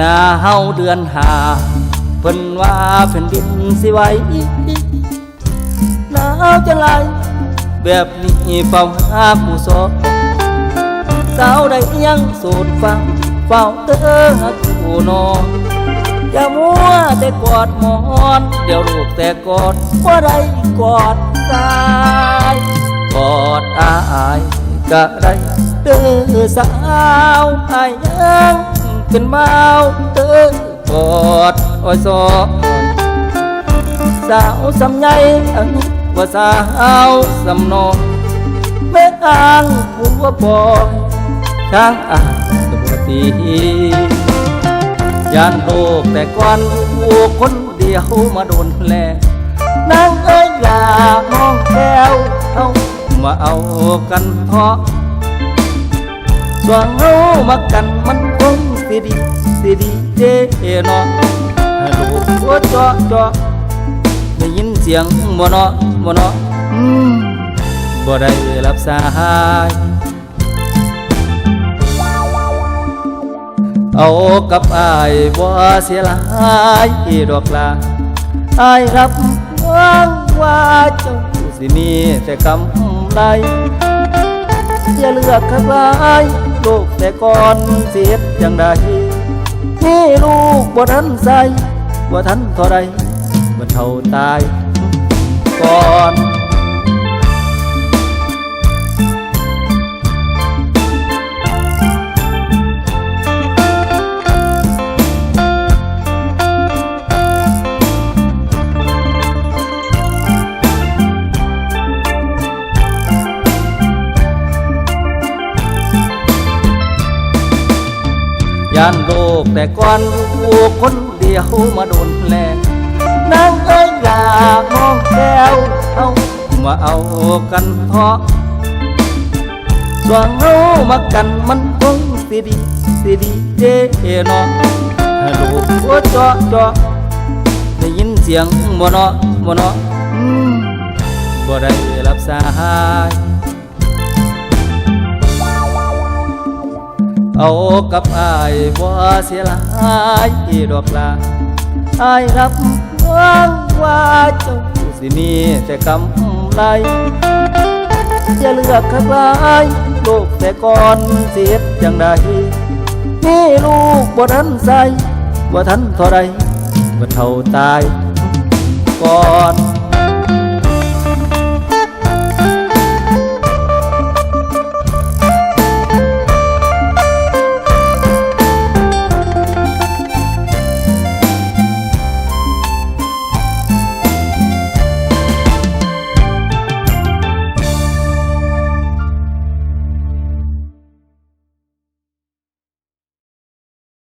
หน้าเฮาเดือนหาเพิ่นว่าแผ่นดินสิไหวหนาวจะไหลแบบนี้เฝ้าหาผู้สอบสาวใดยังโสดฟังเฝ้าเด้อผู้นอนอย่ามัวแต่กอดหมอน เดี๋ยวลูกแต่กอดบ่ได้กอดกายกอดอายก็ได้เด้อสาวอายยัง เป็นเมาเด้อกอดอ้อยซอสาวสำใหญ่อันว่าสาวสำนองแม่อ้างผัวบอยช้างอ่างตบตียานโลกแต่ก่อนผัวคนเดียวมาโดนแลนางเอ้ยลาน้องแก้วเอามาเอากันเพาะสวนเฮามากันมัน ดีสิดีเด้เนาะฮัลูกหัวเจาะเจาะได้ยินเสียงบ่เนาะบ่เนาะอืมบ่ได้รับสายเอากับอายบ่เสียหลายดอกลาอายรับหวังว่าเจ้าสิมีแต่กำไรอย่าเลือกข้างลาย ลูกแต่ก่อนเสียดจังใดนี่ลูกบ่ทันใส่บ่ทันเท่าใดว่เท่าตายก่อน ยานโลกแต่ก่อนกูคนเดียวมาโดนแลนางเอ้ยลาน้องแก้วเอามาเอากันเพาะส่วนเฮามากันมันคงสิดีสิดีเด้เนาะฮัลโหลหัวเจาะเจาะได้ยินเสียงบ่เนาะบ่เนาะอืมบ่ได้รับสาย เอากับอายบ่เสียหลายดอกลาอายรับหวังว่าเจ้าสิมีแต่กำไรอย่าเลือกข้างลายลูกแต่ก่อนเสียดจังใดนี่ลูกบ่ทันใส่บ่ทันเท่าไรบ่เท่าตายก่อน